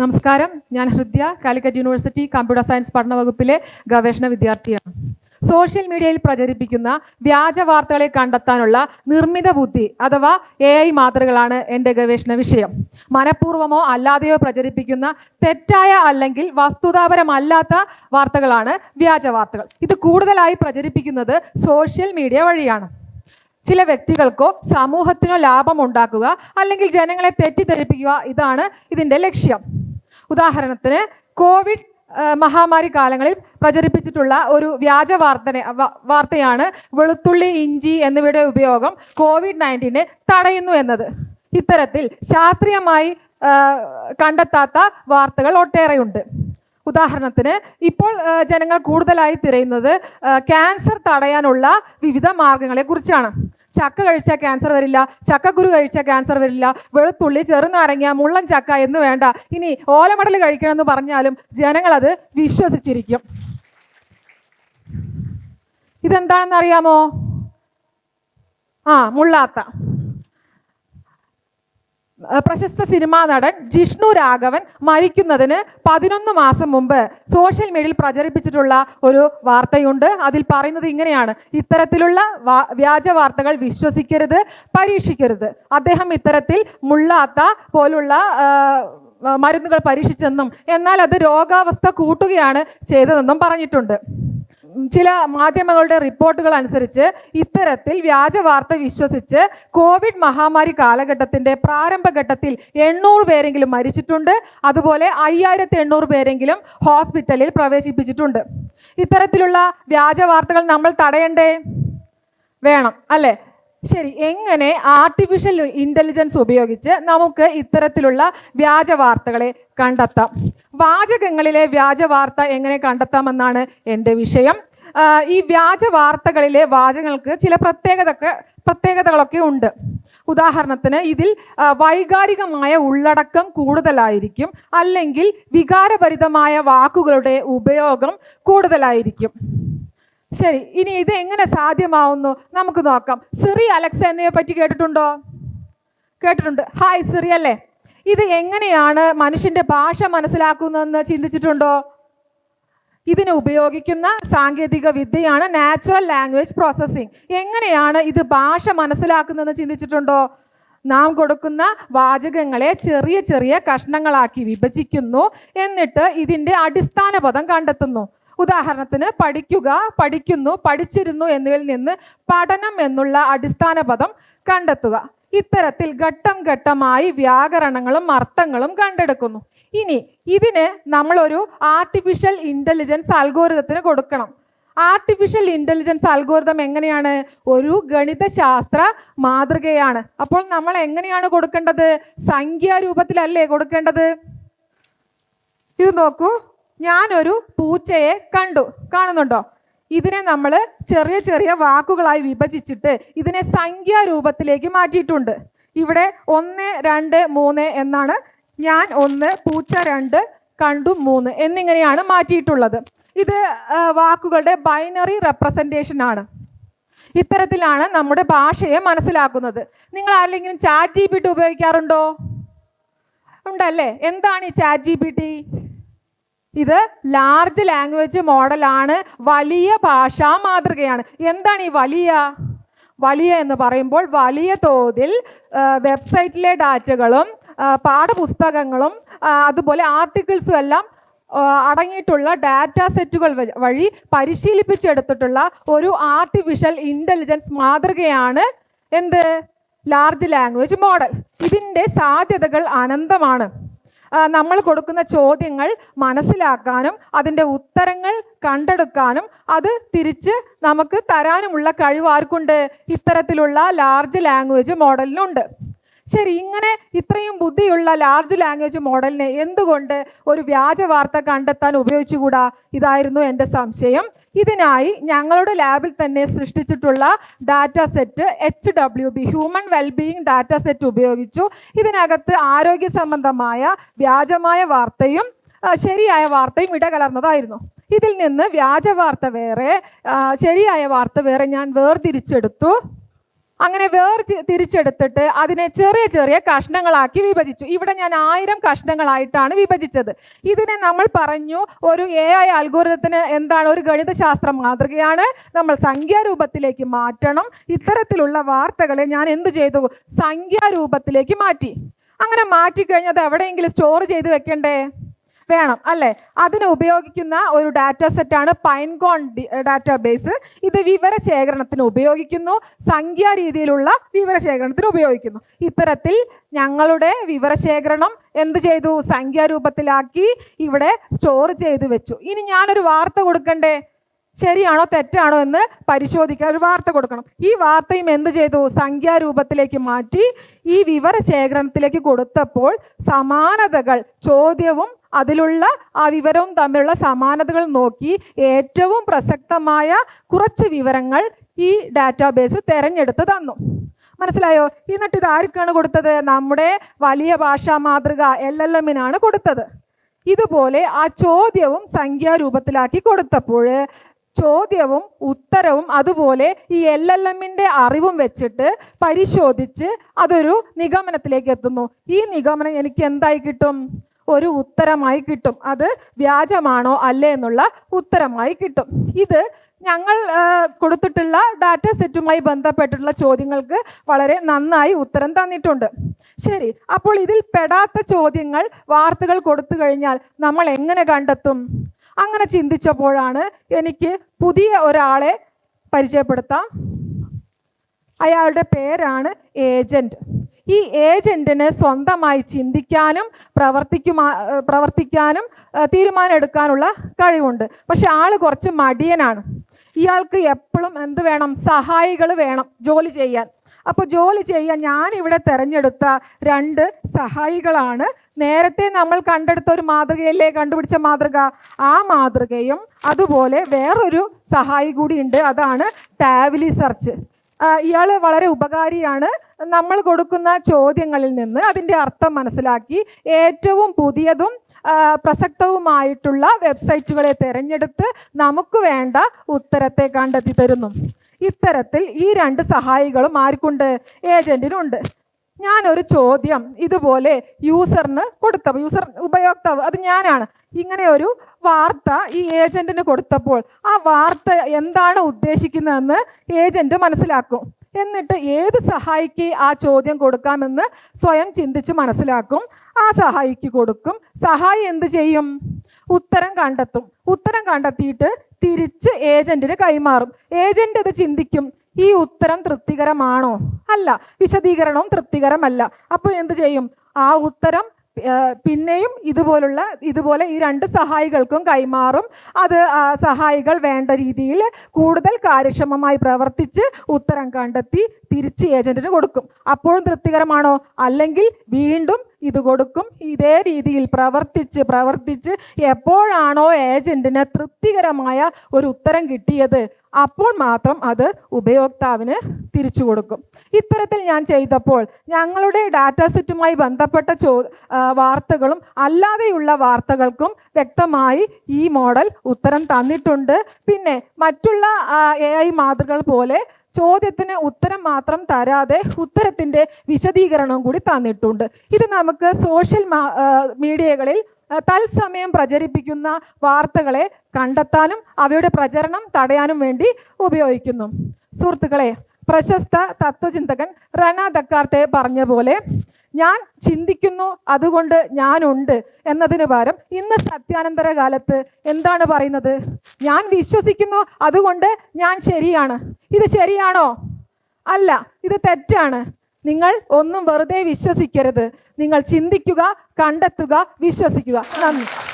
നമസ്കാരം. ഞാൻ Hridya Calicut university computer science പഠന വകുപ്പിലെ ഗവേഷണ വിദ്യാർത്ഥിയാണ്. സോഷ്യൽ മീഡിയയിൽ പ്രചരിപ്പിക്കുന്ന വ്യാജ വാർത്തകളെ കണ്ടെത്താനുള്ള നിർമ്മിത ബുദ്ധി അഥവാ എ ഐ മാതൃകളാണ് എന്റെ ഗവേഷണ വിഷയം. മനഃപൂർവമോ അല്ലാതെയോ പ്രചരിപ്പിക്കുന്ന തെറ്റായ അല്ലെങ്കിൽ വസ്തുതാപരമല്ലാത്ത വാർത്തകളാണ് വ്യാജ വാർത്തകൾ. ഇത് കൂടുതലായി പ്രചരിപ്പിക്കുന്നത് സോഷ്യൽ മീഡിയ വഴിയാണ്. ചില വ്യക്തികൾക്കോ സമൂഹത്തിനോ ലാഭം ഉണ്ടാക്കുക അല്ലെങ്കിൽ ജനങ്ങളെ തെറ്റിദ്ധരിപ്പിക്കുക ഇതാണ് ഇതിന്റെ ലക്ഷ്യം. ഉദാഹരണത്തിന് കോവിഡ് മഹാമാരി കാലങ്ങളിൽ പ്രചരിപ്പിച്ചിട്ടുള്ള ഒരു വ്യാജ വാർത്തനെ വാർത്തയാണ് വെളുത്തുള്ളി ഇഞ്ചി എന്നിവയുടെ ഉപയോഗം കോവിഡ് നയന്റീനെ തടയുന്നു എന്നത്. ഇത്തരത്തിൽ ശാസ്ത്രീയമായി കണ്ടെത്താത്ത വാർത്തകൾ ഒട്ടേറെയുണ്ട്. ഉദാഹരണത്തിന് ഇപ്പോൾ ജനങ്ങൾ കൂടുതലായി തിരയുന്നത് ക്യാൻസർ തടയാനുള്ള വിവിധ മാർഗങ്ങളെ കുറിച്ചാണ് ചക്ക കഴിച്ചാൽ ക്യാൻസർ വരില്ല ചക്കക്കുരു കഴിച്ചാൽ ക്യാൻസർ വരില്ല വെളുത്തുള്ളി ചെറുനാരങ്ങ മുള്ളൻ ചക്ക എന്ന് വേണ്ട. ഇനി ഓലമടൽ കഴിക്കണമെന്ന് പറഞ്ഞാലും ജനങ്ങളത് വിശ്വസിച്ചിരിക്കും. ഇതെന്താണെന്ന് അറിയാമോ ആ മുള്ളാത്ത. പ്രശസ്ത സിനിമാ നടൻ ജിഷ്ണു രാഘവൻ മരിക്കുന്നതിന് പതിനൊന്ന് മാസം മുമ്പ് സോഷ്യൽ മീഡിയയിൽ പ്രചരിപ്പിച്ചിട്ടുള്ള ഒരു വാർത്തയുണ്ട്. അതിൽ പറയുന്നത് ഇങ്ങനെയാണ്. ഇത്തരത്തിലുള്ള വ്യാജ വാർത്തകൾ വിശ്വസിക്കരുത് പരീക്ഷിക്കരുത്. അദ്ദേഹം ഇത്തരത്തിൽ മുള്ളാത്ത പോലുള്ള മരുന്നുകൾ പരീക്ഷിച്ചെന്നും എന്നാൽ അത് രോഗാവസ്ഥ കൂട്ടുകയാണ് ചെയ്തതെന്നും പറഞ്ഞിട്ടുണ്ട്. ചില മാധ്യമങ്ങളുടെ റിപ്പോർട്ടുകൾ അനുസരിച്ച് ഇത്തരത്തിൽ വ്യാജ വാർത്ത വിശ്വസിച്ച് കോവിഡ് മഹാമാരി കാലഘട്ടത്തിന്റെ പ്രാരംഭഘട്ടത്തിൽ എണ്ണൂറ് പേരെങ്കിലും മരിച്ചിട്ടുണ്ട്. അതുപോലെ അയ്യായിരത്തി എണ്ണൂറ് പേരെങ്കിലും ഹോസ്പിറ്റലിൽ പ്രവേശിപ്പിച്ചിട്ടുണ്ട്. ഇത്തരത്തിലുള്ള വ്യാജ വാർത്തകൾ നമ്മൾ തടയണ്ടേ? വേണം അല്ലേ? ശരി എങ്ങനെ ആർട്ടിഫിഷ്യൽ ഇന്റലിജൻസ് ഉപയോഗിച്ച് നമുക്ക് ഇത്തരത്തിലുള്ള വ്യാജ വാർത്തകളെ കണ്ടെത്താം? വാചകങ്ങളിലെ വ്യാജ വാർത്ത എങ്ങനെ കണ്ടെത്താമെന്നാണ് എന്റെ വിഷയം. ഈ വ്യാജ വാർത്തകളിലെ വാചകങ്ങൾക്ക് ചില പ്രത്യേകതക്കെ പ്രത്യേകതകളൊക്കെ ഉണ്ട്. ഉദാഹരണത്തിന് ഇതിൽ വൈകാരികമായ ഉള്ളടക്കം കൂടുതലായിരിക്കും അല്ലെങ്കിൽ വികാരഭരിതമായ വാക്കുകളുടെ ഉപയോഗം കൂടുതലായിരിക്കും. ശരി ഇനി ഇത് എങ്ങനെ സാധ്യമാവുന്നു? നമുക്ക് നോക്കാം. സിറി അലക്സ എന്നിവയെ പറ്റി കേട്ടിട്ടുണ്ടോ? കേട്ടിട്ടുണ്ട്. ഹായ് സിറി അല്ലേ? ഇത് എങ്ങനെയാണ് മനുഷ്യന്റെ ഭാഷ മനസ്സിലാക്കുന്നതെന്ന് ചിന്തിച്ചിട്ടുണ്ടോ? ഇതിന് ഉപയോഗിക്കുന്ന സാങ്കേതിക വിദ്യയാണ് നാച്ചുറൽ ലാംഗ്വേജ് പ്രോസസ്സിംഗ് എങ്ങനെയാണ് ഇത് ഭാഷ മനസ്സിലാക്കുന്നതെന്ന് ചിന്തിച്ചിട്ടുണ്ടോ? നാം കൊടുക്കുന്ന വാചകങ്ങളെ ചെറിയ ചെറിയ കഷ്ണങ്ങളാക്കി വിഭജിക്കുന്നു. എന്നിട്ട് ഇതിന്റെ അടിസ്ഥാന പദം കണ്ടെത്തുന്നു. ഉദാഹരണത്തിന് പഠിക്കുക പഠിക്കുന്നു പഠിച്ചിരുന്നു എന്നിവയിൽ നിന്ന് പഠനം എന്നുള്ള അടിസ്ഥാന പദം കണ്ടെത്തുക. ഇത്തരത്തിൽ ഘട്ടം ഘട്ടമായി വ്യാകരണങ്ങളും അർത്ഥങ്ങളും കണ്ടെടുക്കുന്നു. ഇനി ഇതിന് നമ്മളൊരു ആർട്ടിഫിഷ്യൽ ഇന്റലിജൻസ് അൽഗോരിതത്തിന് കൊടുക്കണം. ആർട്ടിഫിഷ്യൽ ഇന്റലിജൻസ് അൽഗോരിതം എങ്ങനെയാണ്? ഒരു ഗണിതശാസ്ത്ര മാതൃകയാണ്. അപ്പോൾ നമ്മൾ എങ്ങനെയാണ് കൊടുക്കേണ്ടത്? സംഖ്യാരൂപത്തിലല്ലേ കൊടുക്കേണ്ടത്? ഇത് നോക്കൂ. ഞാനൊരു പൂച്ചയെ കണ്ടു. കാണുന്നുണ്ടോ? ഇതിനെ നമ്മൾ ചെറിയ ചെറിയ വാക്കുകളായി വിഭജിച്ചിട്ട് ഇതിനെ സംഖ്യാരൂപത്തിലേക്ക് മാറ്റിയിട്ടുണ്ട്. ഇവിടെ ഒന്ന് രണ്ട് മൂന്ന് എന്നാണ്. ഞാൻ ഒന്ന് പൂച്ച രണ്ട് കണ്ടു മൂന്ന് എന്നിങ്ങനെയാണ് മാറ്റിയിട്ടുള്ളത്. ഇത് വാക്കുകളുടെ ബൈനറി റെപ്രസെന്റേഷൻ ആണ്. ഇത്തരത്തിലാണ് നമ്മുടെ ഭാഷയെ മനസ്സിലാക്കുന്നത്. നിങ്ങൾ ആരെങ്കിലും ചാറ്റ് ജി പി ടി ഉപയോഗിക്കാറുണ്ടോ? ഉണ്ടല്ലേ? എന്താണ് ഈ ചാറ്റ് ജി പി ടി? ഇത് ലാർജ് ലാംഗ്വേജ് മോഡലാണ് വലിയ ഭാഷാ മാതൃകയാണ്. എന്താണ് ഈ വലിയ? വലിയ എന്ന് പറയുമ്പോൾ വലിയ തോതിൽ വെബ്സൈറ്റിലെ ഡാറ്റകളും പാഠപുസ്തകങ്ങളും അതുപോലെ ആർട്ടിക്കിൾസും എല്ലാം അടങ്ങിയിട്ടുള്ള ഡാറ്റ സെറ്റുകൾ വഴി പരിശീലിപ്പിച്ചെടുത്തിട്ടുള്ള ഒരു ആർട്ടിഫിഷ്യൽ ഇന്റലിജൻസ് മാതൃകയാണ് എന്ത്? ലാർജ് ലാംഗ്വേജ് മോഡൽ ഇതിന്റെ സാധ്യതകൾ അനന്തമാണ്. നമ്മൾ കൊടുക്കുന്ന ചോദ്യങ്ങൾ മനസ്സിലാക്കാനും അതിന്റെ ഉത്തരങ്ങൾ കണ്ടെടുക്കാനും അത് തിരിച്ച് നമുക്ക് തരാനുമുള്ള കഴിവ് ആർക്കുണ്ട്? ഇത്തരത്തിലുള്ള ലാർജ് ലാംഗ്വേജ് മോഡലിനുണ്ട്. ശരി ഇങ്ങനെ ഇത്രയും ബുദ്ധിയുള്ള ലാർജ് ലാംഗ്വേജ് മോഡലിനെ എന്തുകൊണ്ട് ഒരു വ്യാജ വാർത്ത കണ്ടെത്താൻ ഉപയോഗിച്ചുകൂടാ? ഇതായിരുന്നു എന്റെ സംശയം. ഇതിനായി ഞങ്ങളുടെ ലാബിൽ തന്നെ സൃഷ്ടിച്ചിട്ടുള്ള data set H W B human wellbeing data set ഉപയോഗിച്ചു. ഇതിനകത്ത് ആരോഗ്യ സംബന്ധമായ വ്യാജമായ വാർത്തയും ശരിയായ വാർത്തയും ഇടകലർന്നതായിരുന്നു ഇതിൽ നിന്ന് വ്യാജ വാർത്ത വേറെ ശരിയായ വാർത്ത വേറെ ഞാൻ വേർതിരിച്ചെടുത്തു. അങ്ങനെ വേർ തിരിച്ചെടുത്തിട്ട് അതിനെ ചെറിയ ചെറിയ കഷ്ണങ്ങളാക്കി വിഭജിച്ചു. ഇവിടെ ഞാൻ ആയിരം കഷ്ണങ്ങളായിട്ടാണ് വിഭജിച്ചത്. ഇതിനെ നമ്മൾ പറഞ്ഞു ഒരു എ ഐ അൽഗോരിതത്തിന് എന്താണ് ഒരു ഗണിതശാസ്ത്ര മാതൃകയാണ്. നമ്മൾ സംഖ്യാരൂപത്തിലേക്ക് മാറ്റണം. ഇത്തരത്തിലുള്ള വാർത്തകളെ ഞാൻ എന്ത് ചെയ്തു? സംഖ്യാരൂപത്തിലേക്ക് മാറ്റി. അങ്ങനെ മാറ്റിക്കഴിഞ്ഞത് എവിടെയെങ്കിലും സ്റ്റോർ ചെയ്ത് വെക്കണ്ടേ? വേണം അല്ലേ? അതിന് ഉപയോഗിക്കുന്ന ഒരു ഡാറ്റ സെറ്റാണ് പൈൻകോൺ ഡാറ്റാബേസ് ഇത് വിവര വിവരശേഖരണത്തിന് ഉപയോഗിക്കുന്നു സംഖ്യാ രീതിയിലുള്ള വിവര വിവരശേഖരണത്തിന് ഉപയോഗിക്കുന്നു. ഇത്തരത്തിൽ ഞങ്ങളുടെ വിവരശേഖരണം എന്ത് ചെയ്തു? സംഖ്യാരൂപത്തിലാക്കി ഇവിടെ സ്റ്റോർ ചെയ്തു വെച്ചു. ഇനി ഞാനൊരു വാർത്ത കൊടുക്കണ്ടേ? ശരിയാണോ തെറ്റാണോ എന്ന് പരിശോധിക്കാൻ ഒരു വാർത്ത കൊടുക്കണം. ഈ വാർത്തയും എന്ത് ചെയ്തു? സംഖ്യാരൂപത്തിലേക്ക് മാറ്റി ഈ വിവരശേഖരണത്തിലേക്ക് കൊടുത്തപ്പോൾ സമാനതകൾ ചോദ്യവും അതിലുള്ള ആ വിവരവും തമ്മിലുള്ള സമാനതകൾ നോക്കി ഏറ്റവും പ്രസക്തമായ കുറച്ച് വിവരങ്ങൾ ഈ ഡാറ്റാബേസ് തിരഞ്ഞെടുത്ത് തന്നു. മനസ്സിലായോ? എന്നിട്ട് ഇത് ആർക്കാണ് കൊടുത്തത്? നമ്മുടെ വലിയ ഭാഷാ മാതൃക എൽ എൽ എമ്മിനാണ് കൊടുത്തത്. ഇതുപോലെ ആ ചോദ്യവും സംഖ്യാരൂപത്തിലാക്കി കൊടുത്തപ്പോൾ ചോദ്യവും ഉത്തരവും അതുപോലെ ഈ എൽ എൽ എമ്മിന്റെ അറിവും വെച്ചിട്ട് പരിശോധിച്ച് അതൊരു നിഗമനത്തിലേക്ക് എത്തുന്നു. ഈ നിഗമനം എനിക്ക് എന്തായി കിട്ടും? ഒരു ഉത്തരമായി കിട്ടും. അത് വ്യാജമാണോ അല്ലേ എന്നുള്ള ഉത്തരമായി കിട്ടും. ഇത് ഞങ്ങൾ കൊടുത്തിട്ടുള്ള ഡാറ്റ സെറ്റുമായി ബന്ധപ്പെട്ടിട്ടുള്ള ചോദ്യങ്ങൾക്ക് വളരെ നന്നായി ഉത്തരം തന്നിട്ടുണ്ട്. ശരി അപ്പോൾ ഇതിൽ പെടാത്ത ചോദ്യങ്ങൾ വാർത്തകൾ കൊടുത്തു കഴിഞ്ഞാൽ നമ്മൾ എങ്ങനെ കണ്ടെത്തും? അങ്ങനെ ചിന്തിച്ചപ്പോഴാണ് എനിക്ക് പുതിയ ഒരാളെ പരിചയപ്പെടുത്താം. അയാളുടെ പേരാണ് ഏജന്റ്. ഈ ഏജന്റിന് സ്വന്തമായി ചിന്തിക്കാനും പ്രവർത്തിക്കുമാ പ്രവർത്തിക്കാനും തീരുമാനമെടുക്കാനുള്ള കഴിവുണ്ട്. പക്ഷെ ആൾ കുറച്ച് മടിയനാണ്. ഇയാൾക്ക് എപ്പോഴും എന്ത് വേണം? സഹായികൾ വേണം ജോലി ചെയ്യാൻ. അപ്പോൾ ജോലി ചെയ്യാൻ ഇവിടെ തിരഞ്ഞെടുത്ത രണ്ട് സഹായികളാണ്. നേരത്തെ നമ്മൾ കണ്ടെടുത്ത ഒരു മാതൃകയല്ലേ കണ്ടുപിടിച്ച മാതൃക? ആ മാതൃകയും അതുപോലെ വേറൊരു സഹായി കൂടിയുണ്ട് അതാണ് ടാവലി സെർച്ച്. ഇയാൾ വളരെ ഉപകാരിയാണ്. നമ്മൾ കൊടുക്കുന്ന ചോദ്യങ്ങളിൽ നിന്ന് അതിന്റെ അർത്ഥം മനസ്സിലാക്കി ഏറ്റവും പുതിയതും പ്രസക്തവുമായിട്ടുള്ള വെബ്സൈറ്റുകളെ തിരഞ്ഞെടുത്ത് നമുക്ക് വേണ്ട ഉത്തരത്തെ കണ്ടെത്തി തരുന്നു. ഇത്തരത്തിൽ ഈ രണ്ട് സഹായികളും ആർക്കുണ്ട്? ഏജന്റിനുണ്ട്. ഞാനൊരു ചോദ്യം ഇതുപോലെ യൂസറിന് കൊടുത്തപ്പോൾ യൂസർ ഉപയോക്താവ് അത് ഞാനാണ്. ഇങ്ങനെ ഒരു വാർത്ത ഈ ഏജന്റിന് കൊടുത്തപ്പോൾ ആ വാർത്ത എന്താണ് ഉദ്ദേശിക്കുന്നതെന്ന് ഏജന്റ് മനസ്സിലാക്കും. എന്നിട്ട് ഏത് സഹായിക്ക് ആ ചോദ്യം കൊടുക്കാമെന്ന് സ്വയം ചിന്തിച്ച് മനസ്സിലാക്കും. ആ സഹായിക്ക് കൊടുക്കും. സഹായി എന്ത് ചെയ്യും? ഉത്തരം കണ്ടെത്തും. ഉത്തരം കണ്ടെത്തിയിട്ട് തിരിച്ച് ഏജന്റിന് കൈമാറും. ഏജന്റ് അത് ചിന്തിക്കും ഈ ഉത്തരം തൃപ്തികരമാണോ? അല്ല വിശദീകരണവും തൃപ്തികരമല്ല. അപ്പോൾ എന്ത് ചെയ്യും? ആ ഉത്തരം പിന്നെയും ഇതുപോലുള്ള ഇതുപോലെ ഈ രണ്ട് സഹായികൾക്കും കൈമാറും. അത് സഹായികൾ വേണ്ട രീതിയിൽ കൂടുതൽ കാര്യക്ഷമമായി പ്രവർത്തിച്ച് ഉത്തരം കണ്ടെത്തി തിരിച്ച് ഏജന്റിന് കൊടുക്കും. അപ്പോഴും തൃപ്തികരമാണോ? അല്ലെങ്കിൽ വീണ്ടും ഇത് കൊടുക്കും. ഇതേ രീതിയിൽ പ്രവർത്തിച്ച് പ്രവർത്തിച്ച് എപ്പോഴാണോ ഏജന്റിന് തൃപ്തികരമായ ഒരു ഉത്തരം കിട്ടിയത് അപ്പോൾ മാത്രം അത് ഉപയോക്താവിന് തിരിച്ചു കൊടുക്കും. ഇത്തരത്തിൽ ഞാൻ ചെയ്തപ്പോൾ ഞങ്ങളുടെ ഡാറ്റ സെറ്റുമായി ബന്ധപ്പെട്ട ചോ വാർത്തകളും അല്ലാതെയുള്ള വാർത്തകൾക്കും വ്യക്തമായി ഈ മോഡൽ ഉത്തരം തന്നിട്ടുണ്ട്. പിന്നെ മറ്റുള്ള എ ഐ മാതൃകൾ പോലെ ചോദ്യത്തിന് ഉത്തരം മാത്രം തരാതെ ഉത്തരത്തിന്റെ വിശദീകരണവും കൂടി തന്നിട്ടുണ്ട്. ഇത് നമുക്ക് സോഷ്യൽ മീഡിയകളിൽ തത്സമയം പ്രചരിപ്പിക്കുന്ന വാർത്തകളെ കണ്ടെത്താനും അവയുടെ പ്രചരണം തടയാനും വേണ്ടി ഉപയോഗിക്കുന്നു. സുഹൃത്തുക്കളെ പ്രശസ്ത തത്വചിന്തകൻ റണ ദക്കാർത്തെ പറഞ്ഞ പോലെ ഞാൻ ചിന്തിക്കുന്നു അതുകൊണ്ട് ഞാനുണ്ട് എന്നതിന് പകരം ഇന്ന് സത്യാനന്തര കാലത്ത് എന്താണ് പറയുന്നത്? ഞാൻ വിശ്വസിക്കുന്നു അതുകൊണ്ട് ഞാൻ ശരിയാണ്. ഇത് ശരിയാണോ? അല്ല ഇത് തെറ്റാണ്. നിങ്ങൾ ഒന്നും വെറുതെ വിശ്വസിക്കരുത്. നിങ്ങൾ ചിന്തിക്കുക കണ്ടെത്തുക വിശ്വസിക്കുക. നന്ദി.